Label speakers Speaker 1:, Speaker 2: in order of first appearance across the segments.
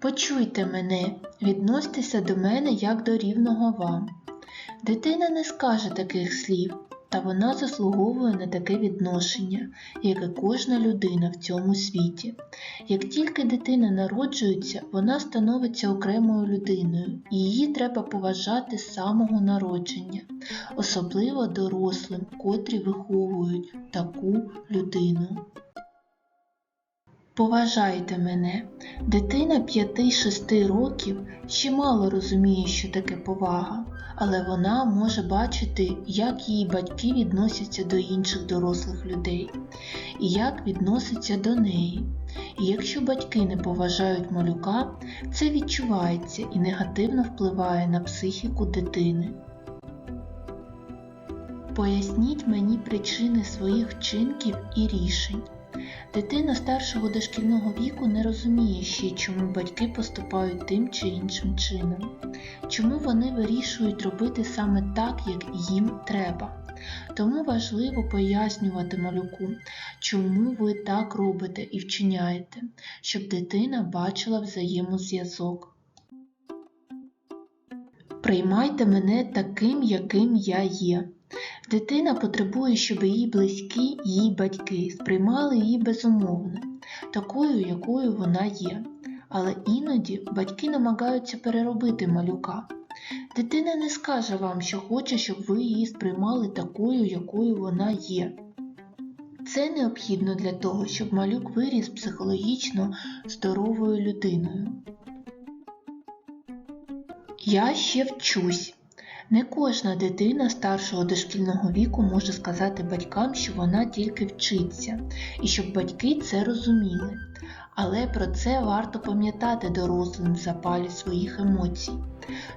Speaker 1: Почуйте мене, відносьтеся до мене як до рівного вам. Дитина не скаже таких слів, та вона заслуговує на таке відношення, як і кожна людина в цьому світі. Як тільки дитина народжується, вона становиться окремою людиною, і її треба поважати з самого народження, особливо дорослим, котрі виховують таку людину. Поважайте мене. Дитина 5-6 років ще розуміє, що таке повага, але вона може бачити, як її батьки відносяться до інших дорослих людей і як відносяться до неї. І якщо батьки не поважають малюка, це відчувається і негативно впливає на психіку дитини. Поясніть мені причини своїх вчинків і рішень. Дитина старшого дошкільного віку не розуміє ще, чому батьки поступають тим чи іншим чином, чому вони вирішують робити саме так, як їм треба. Тому важливо пояснювати малюку, чому ви так робите і вчиняєте, щоб дитина бачила взаємозв'язок. Приймайте мене таким, яким я є. Дитина потребує, щоб її близькі, її батьки сприймали її безумовно, такою, якою вона є. Але іноді батьки намагаються переробити малюка. Дитина не скаже вам, що хоче, щоб ви її сприймали такою, якою вона є. Це необхідно для того, щоб малюк виріс психологічно здоровою людиною. Я ще вчусь. Не кожна дитина старшого дошкільного віку може сказати батькам, що вона тільки вчиться, і щоб батьки це розуміли. Але про це варто пам'ятати дорослим в запалі своїх емоцій,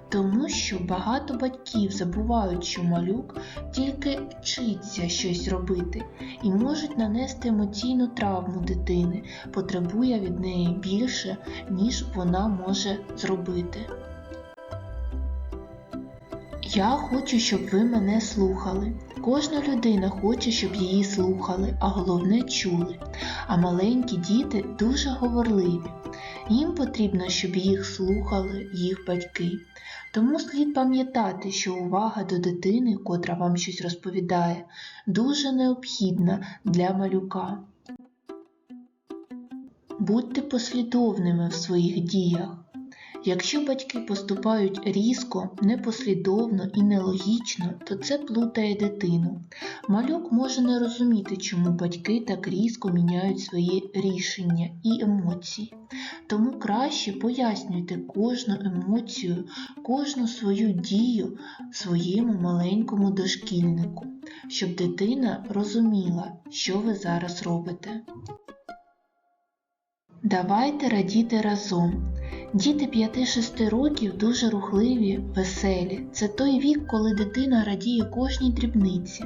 Speaker 1: тому що багато батьків забувають, що малюк тільки вчиться щось робити і можуть нанести емоційну травму дитини, потребує від неї більше, ніж вона може зробити. Я хочу, щоб ви мене слухали. Кожна людина хоче, щоб її слухали, а головне чули. А маленькі діти дуже говорливі. Їм потрібно, щоб їх слухали їх батьки. Тому слід пам'ятати, що увага до дитини, котра вам щось розповідає, дуже необхідна для малюка. Будьте послідовними в своїх діях. Якщо батьки поступають різко, непослідовно і нелогічно, то це плутає дитину. Малюк може не розуміти, чому батьки так різко міняють свої рішення і емоції. Тому краще пояснюйте кожну емоцію, кожну свою дію своєму маленькому дошкільнику, щоб дитина розуміла, що ви зараз робите. Давайте радіти разом. Діти 5-6 років дуже рухливі, веселі. Це той вік, коли дитина радіє кожній дрібниці.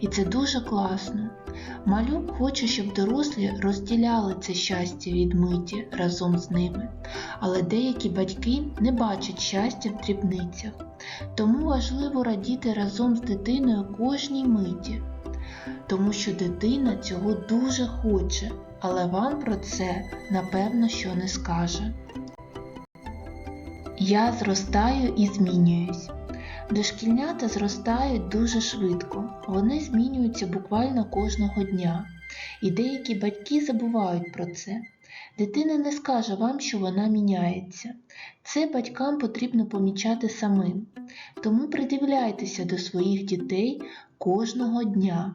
Speaker 1: І це дуже класно. Малюк хоче, щоб дорослі розділяли це щастя від миті разом з ними. Але деякі батьки не бачать щастя в дрібницях. Тому важливо радіти разом з дитиною кожній миті. Тому що дитина цього дуже хоче, але вам про це напевно що не скаже. Я зростаю і змінююсь. Дошкільнята зростають дуже швидко, вони змінюються буквально кожного дня, і деякі батьки забувають про це. Дитина не скаже вам, що вона міняється. Це батькам потрібно помічати самим. Тому придивляйтеся до своїх дітей кожного дня.